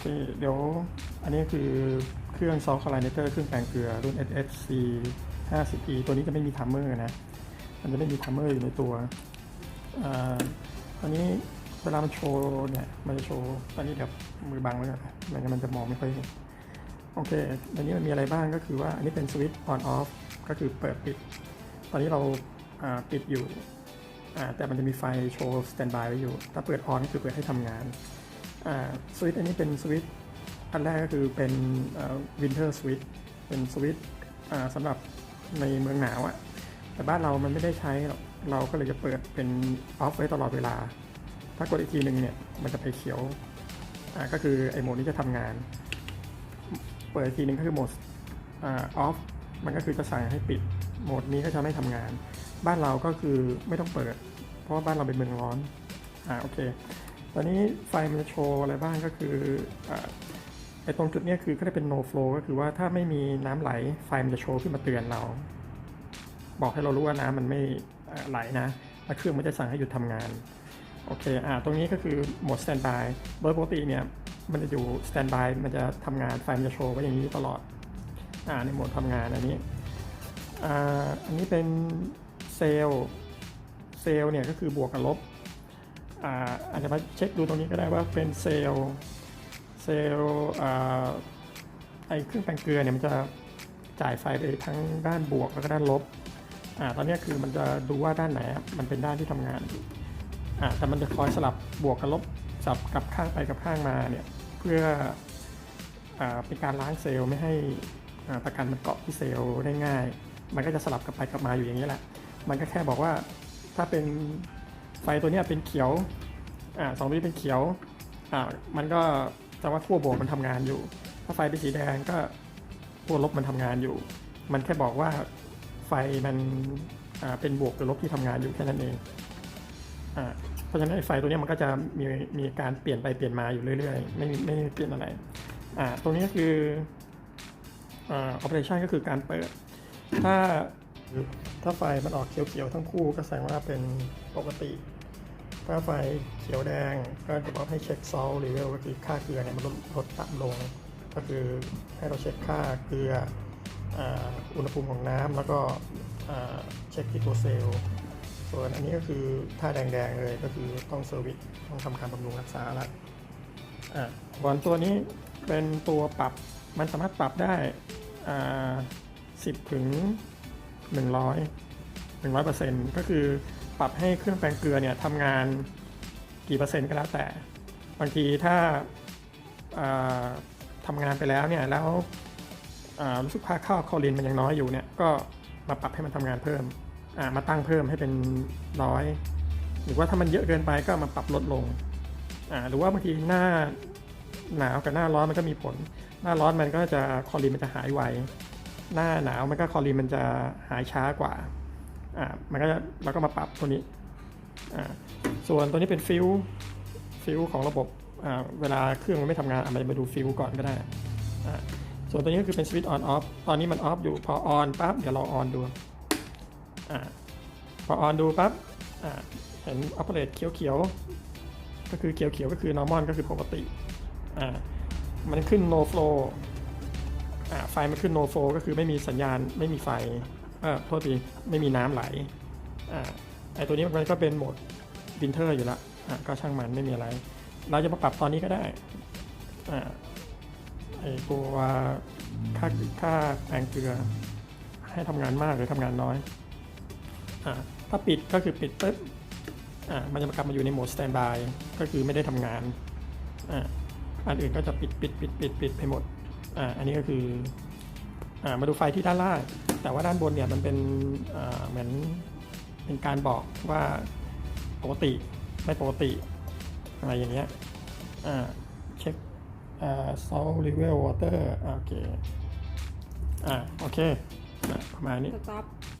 เคเดี๋ยวอันนี้คือเครื่องซอฟต์คาลิเนเตอร์เครื่องแปลงเกลือรุ่น SSC 50E ตัวนี้จะไม่มีทัมเมอร์นะ มันจะไม่มีทัมเมอร์อยู่ในตัวอันนี้เวลามันโชว์เนี่ย มันจะโชว์ ตอนนี้เดี๋ยวมือบังไว้ก่อนไม่งั้นมันจะมองไม่ค่อยเห็น โอเคตอนนี้มันมีอะไรบ้างก็คือว่าอันนี้เป็นสวิตช์ on off ก็คือเปิดปิด ตอนนี้เราปิดอยู่ แต่มันจะมีไฟโชว์ standby ไว้อยู่ ถ้าเปิด on ก็คือเปิดให้ทำงาน สวิตช์อันนี้เป็นสวิตช์อันแรกก็คือเป็นวินเทอร์สวิตช์เป็นสวิตช์สำหรับในเมืองหนาวอะแต่บ้านเรามันไม่ได้ใช้เราก็เลยจะเปิดเป็นออฟไว้ตลอดเวลา ถ้ากดอีกทีหนึ่งเนี่ยมันจะไปเขียวก็คือไอโหมดนี้จะทำงาน เปิดอีกทีหนึ่งก็คือโหมดออฟมันก็คือจะสั่งให้ปิดโหมดนี้ก็จะไม่ทำงาน บ้านเราก็คือไม่ต้องเปิด เพราะว่าบ้านเราเป็นเมืองร้อนอ่าโอเค ตอนนี้ไฟมันจะโชว์อะไรบ้างก็คืออไอ้ตรงจุดนี้คือก็ได้เป็น no flow ก็คือว่าถ้าไม่มีน้ำไหลไฟมันจะโชว์ขึ้นมาเตือนเรา บอกให้เรารู้ว่าน้ำมันไม่ไหลนะแล้วเครื่องมันจะสั่งให้หยุดทำงานโอเคอ่าตรงนี้ก็คือโหมด standby โดยปกติเนี่ยมันจะอยู่ standby มันจะทำงานไฟมันจะโชว์ไว้อย่างนี้ตลอดอ่าในโหมดทำงานอันนี้อ่าอันนี้เป็นเซลล์เซลล์เนี่ยก็คือบวกกับลบ อาจจะมาเช็คดูตรงนี้ก็ได้ว่าเป็นเซลล์เซลล์ไอเครื่องแปลงเกลือเนี่ยมันจะจ่ายไฟไปทั้งด้านบวกแล้วก็ด้านลบอ่าตอนนี้คือมันจะดูว่าด้านไหนมันเป็นด้านที่ทำงานอ่าแต่มันจะคอยสลับบวกกับลบสลับกับข้างไปกับข้างมาเนี่ยเพื่ออ่าเป็นการล้างเซลล์ไม่ให้อ่าประกันมันเกาะที่เซลล์ได้ง่าย มันก็จะสลับกับไปกับมาอยู่อย่างนี้แหละ มันก็แค่บอกว่าถ้าเป็น ไฟตัวนี้เป็นเขียวอ่าสองตัวนี้เป็นเขียวอ่ามันก็จะว่าขั้วบวกมันทำงานอยู่ ถ้าไฟเป็นสีแดงก็ขั้วลบมันทำงานอยู่ มันแค่บอกว่าไฟมันอ่าเป็นบวกหรือลบที่ทำงานอยู่แค่นั้นเองอ่าเพราะฉะนั้นไฟตัวนี้มันก็จะมีมีการเปลี่ยนไปเปลี่ยนมาอยู่เรื่อยๆ ไม่ไม่เปลี่ยนอะไรอ่าตรงนี้ก็คืออ่า operation ก็คือการเปิด ถ้า ถ้าไฟมันออกเขียวๆทั้งคู่ก็แสดงว่าเป็นปกติ ถ้าไฟเขียวแดงก็จะบอกให้เช็คซอลหรือก็คือค่าเกลือเนี่ยมันลดลดต่ำลง ก็คือให้เราเช็คค่าเกลืออุณหภูมิของน้ำแล้วก็เช็คที่ตัวเซลล์ส่วนอันนี้ก็คือถ้าแดงๆเลยก็คือต้องเซอร์วิสต้องทำการบำรุงรักษาละอ่าส่วนตัวนี้เป็นตัวปรับมันสามารถปรับได้ 10 ถึง 100 100เปอร์เซ็นต์ก็คือปรับให้เครื่องแปลงเกลือเนี่ยทำงานกี่เปอร์เซ็นต์ก็แล้วแต่ บางทีถ้าทำงานไปแล้วเนี่ยแล้วรู้สึกค่าข้าวคอลินมันยังน้อยอยู่เนี่ยก็มาปรับให้มันทำงานเพิ่มมาตั้งเพิ่มให้เป็นร้อยหรือว่าถ้ามันเยอะเกินไปก็มาปรับลดลงหรือว่าบางทีหน้าหนาวกับหน้าร้อนมันก็มีผล หน้าร้อนมันก็จะคอลินมันจะหายไว หน้าหนาวมันก็คอลินมันจะหายช้ากว่าอ่ามันก็จะเราก็มาปรับตัวนี้อ่าส่วนตัวนี้เป็นฟิวฟิวของระบบอ่าเวลาเครื่องมันไม่ทำงานอะมันจะมาดูฟิวก่อนก็ได้อ่าส่วนตัวนี้ก็คือเป็นสวิตช์ออนออฟตอนนี้มันออฟอยู่พอออนปั๊บเดี๋ยวเราออนดูอ่าพอออนดูปั๊บอ่าเห็นออ e r a t e เขียวๆก็คือเขียวๆก็คือ normal ก็คือปกติอ่ามันขึ้น no flow ไฟมันขึ้น no flow ก็คือไม่มีสัญญาณไม่มีไฟเออโทษทีไม่มีน้ำไหลอ่าไอตัวนี้มันก็เป็นโหมดวินเทอร์อยู่ละอ่าก็ช่างมันไม่มีอะไร เราจะมาปรับตอนนี้ก็ได้อ่าไอตัวค่าค่าแปลงเกลือ ให้ทำงานมากหรือทำงานน้อยอ่าถ้าปิดก็คือปิดปุ๊บอ่ามันจะกลับมาอยู่ในโหมด standby ก็คือไม่ได้ทำงานอ่าอันอื่นก็จะปิดปิดปิดปิดปิดไปหมด อ่าอันนี้ก็คืออ่ามาดูไฟที่ด้านล่าง แต่ว่าด้านบนเนี่ยมันเป็นอ่าเหมือนเป็นการบอกว่าปกติไม่ปกติอะไรอย่างเงี้ยอ่าเช็คอ่า salt level water อ่าโอเคอ่าโอเคประมาณนี้ สต็อป